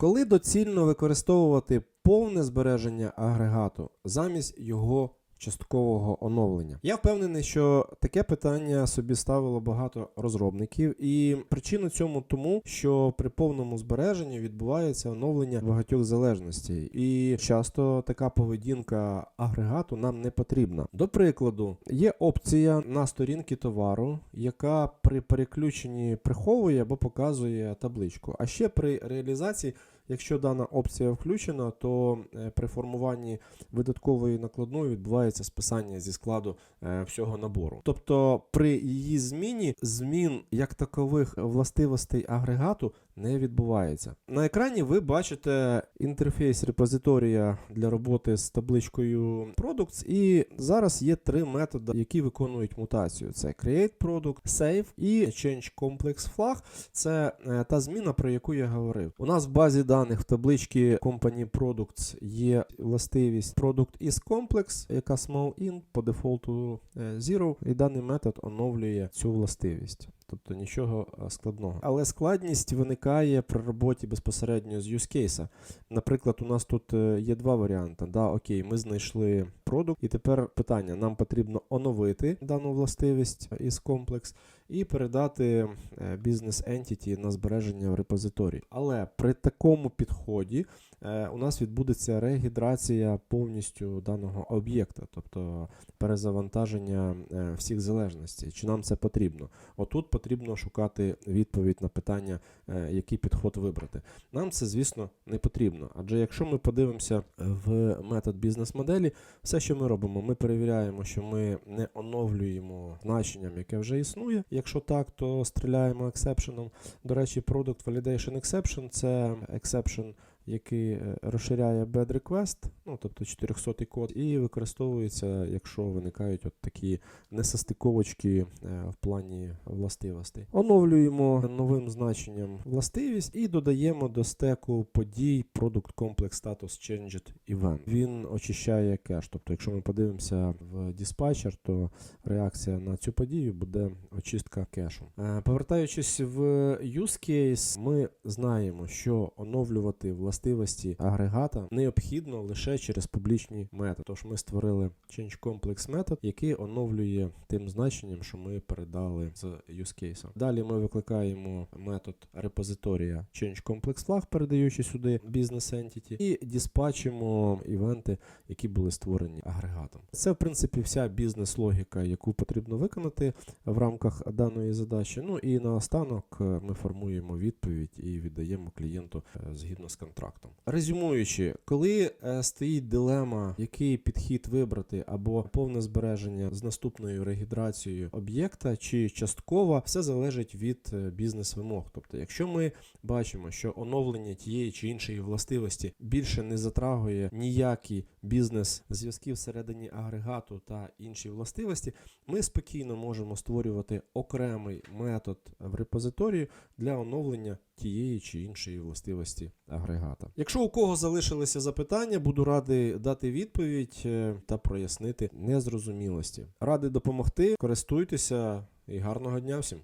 Коли доцільно використовувати повне збереження агрегату замість його часткового оновлення? Я впевнений, що таке питання собі ставило багато розробників, і причина цьому тому, що при повному збереженні відбувається оновлення багатьох залежностей, і часто така поведінка агрегату нам не потрібна. До прикладу, є опція на сторінки товару, яка при переключенні приховує або показує табличку. А ще при реалізації Якщо дана опція включена, то е, при формуванні видаткової накладної відбувається списання зі складу е, всього набору. Тобто при її зміні змін як такових властивостей агрегату не відбувається. На екрані ви бачите інтерфейс репозиторія для роботи з табличкою Products, і зараз є три методи, які виконують мутацію: це Create Product, Save і Change Complex Flag. Це е, та зміна, про яку я говорив. У нас в базі даних в табличці Company Products є властивість Product is Complex, яка small in по дефолту е, Zero, і даний метод оновлює цю властивість. Тобто нічого е, складного. Але складність виникає при роботі безпосередньо з use case. Наприклад, у нас тут е, є два варіанти. Да, окей, ми знайшли продукт, і тепер питання: нам потрібно оновити дану властивість із комплекс і передати е, бізнес entity на збереження в репозиторії. Але при такому підході е, у нас відбудеться регідрація повністю даного об'єкта, тобто перезавантаження е, всіх залежностей. Чи нам це потрібно? Отут потрібно шукати відповідь на питання, е, який підход вибрати. Нам це, звісно, не потрібно. Адже якщо ми подивимося в метод бізнес-моделі, все, що ми робимо, ми перевіряємо, що ми не оновлюємо значенням, яке вже існує. Якщо так, то стріляємо ексепшеном. До речі, Product Validation Exception це exception, який е, розширяє bad request, ну тобто 400 код, і використовується, якщо виникають от такі несостиковочки е, в плані властивостей. Оновлюємо новим значенням властивість і додаємо до стеку подій Product Complex Status Changed Event. Він очищає кеш. Тобто, якщо ми подивимося в диспатчер, то реакція на цю подію буде очистка кешу. Е, Повертаючись в use case, ми знаємо, що оновлювати властивості агрегата необхідно лише через публічні методи. Тож ми створили Change Complex метод, який оновлює тим значенням, що ми передали з use case. Далі ми викликаємо метод репозиторія Change Complex Flag, передаючи сюди Business Entity, і диспатчимо івенти, які були створені агрегатом. Це, в принципі, вся бізнес-логіка, яку потрібно виконати в рамках даної задачі. Ну і наостанок е, ми формуємо відповідь і віддаємо клієнту е, згідно з контрактом. Резюмуючи, коли е, стоїть дилема, який підхід вибрати, або повне збереження з наступною регідрацією об'єкта чи частково, все залежить від е, бізнес-вимог. Тобто, якщо ми бачимо, що оновлення тієї чи іншої властивості більше не затрагує ніякі бізнес-зв'язки всередині агрегату та інші властивості, ми спокійно можемо створювати окремий метод в репозиторії для оновлення тієї чи іншої властивості агрегата. Якщо у кого залишилися запитання, буду радий дати відповідь е, та прояснити незрозумілості. Радий допомогти, користуйтеся і гарного дня всім!